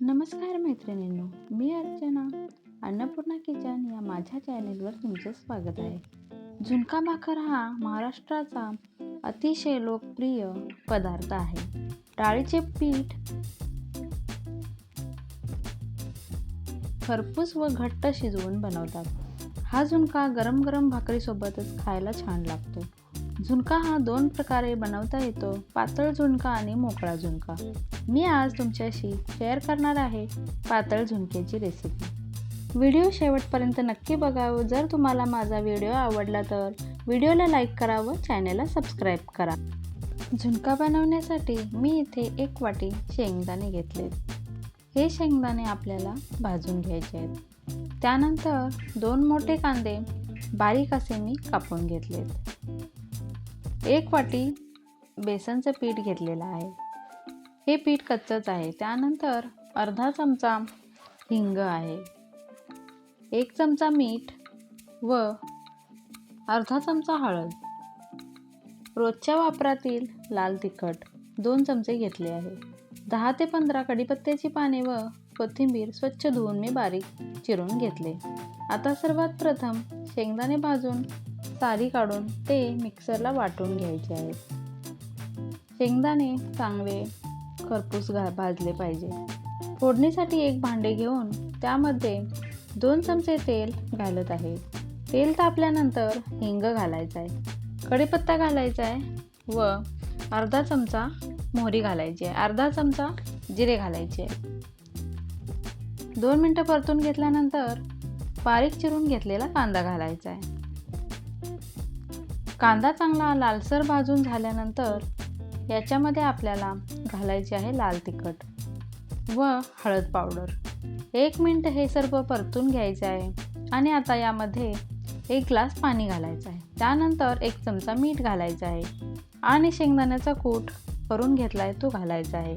नमस्कार मैत्रिणींनो मी अर्चना. अन्नपूर्णा किचन या माझ्या चॅनेलवर तुमचं स्वागत आहे. झुणका भाकर हा महाराष्ट्राचा अतिशय लोकप्रिय पदार्थ आहे. डाळीचे पीठ खरपूस व घट्ट शिजवून बनवतात. हा झुणका गरम गरम भाकरीसोबतच खायला छान लागतो. झुणका हा दोन प्रकारे बनवता येतो. पातळ झुणका आणि मोकळा झुणका. मी आज तुमच्याशी शेअर करणार आहे पातळ झुणक्याची रेसिपी व्हिडिओ शेवटपर्यंत नक्की बघावं. जर तुम्हाला माझा व्हिडिओ आवडला तर व्हिडिओला लाईक करा व चॅनेलला सबस्क्राईब करा. झुणका बनवण्यासाठी मी इथे एक वाटी शेंगदाणे घेतले हे शेंगदाणे आपल्याला भाजून घ्यायचे आहेत. त्यानंतर दोन मोठे कांदे बारीक असे मी कापून घेतलेत. एक वाटी बेसनचं पीठ घेतलेलं आहे. हे पीठ कच्चंच आहे. त्यानंतर अर्धा चमचा हिंग आहे. एक चमचा मीठ व अर्धा चमचा हळद. रोजच्या वापरातील लाल तिखट दोन चमचे घेतले आहे. दहा ते पंधरा कढीपत्त्याची पाने व कोथिंबीर स्वच्छ धुवून मी बारीक चिरून घेतले. आता सर्वात प्रथम शेंगदाणे भाजून सारी काढून ते मिक्सरला वाटून घ्यायचे आहेत शेंगदाणे चांगले खरपूस घा भाजले पाहिजे. फोडणीसाठी एक भांडे घेऊन त्यामध्ये दोन चमचे तेल घालत आहे. तेल तापल्यानंतर हिंग घालायचं आहे. कढीपत्ता घालायचा आहे व अर्धा चमचा मोहरी घालायची आहे. अर्धा चमचा जिरे घालायचे आहे. दोन मिनटं परतून घेतल्यानंतर बारीक चिरून घेतलेला कांदा घालायचा आहे. कांदा चांगला लालसर भाजून झाल्यानंतर याच्यामध्ये आपल्याला घालायचे आहे लाल तिखट व हळद पावडर. एक मिनट हे सर्व परतून घ्यायचे आहे आणि आता यामध्ये एक ग्लास पाणी घालायचं आहे. त्यानंतर एक चमचा मीठ घालायचं आहे आणि शेंगदाण्याचा कूट करून घेतला आहे तो घालायचा आहे.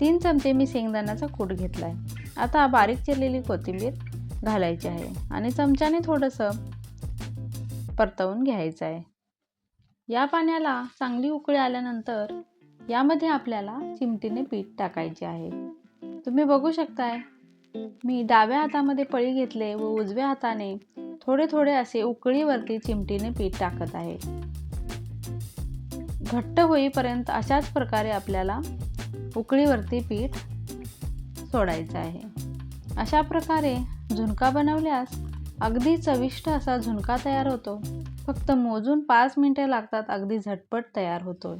तीन चमचे मी शेंगदाण्याचा कूट घेतला आहे आता बारीक चिरलेली कोथिंबीर घालायची आहे आणि चमच्याने थोडंसं परतवून घ्यायचं आहे. या पाण्याला चांगली उकळी आल्यानंतर यामध्ये आपल्याला चिमटीने पीठ टाकायचे आहे. तुम्ही बघू शकताय मी डाव्या हातामध्ये पळी घेतले व उजव्या हाताने थोडे थोडे असे उकळीवरती चिमटीने पीठ टाकत आहे. घट्ट होईपर्यंत अशाच प्रकारे आपल्याला उकळीवरती पीठ सोडायचं आहे. अशा प्रकारे झुणका बनवल्यास अगदी चविष्ट असा झुणका तयार होतो. फक्त मोजून पाच मिनटे लागतात अगदी झटपट तयार होतो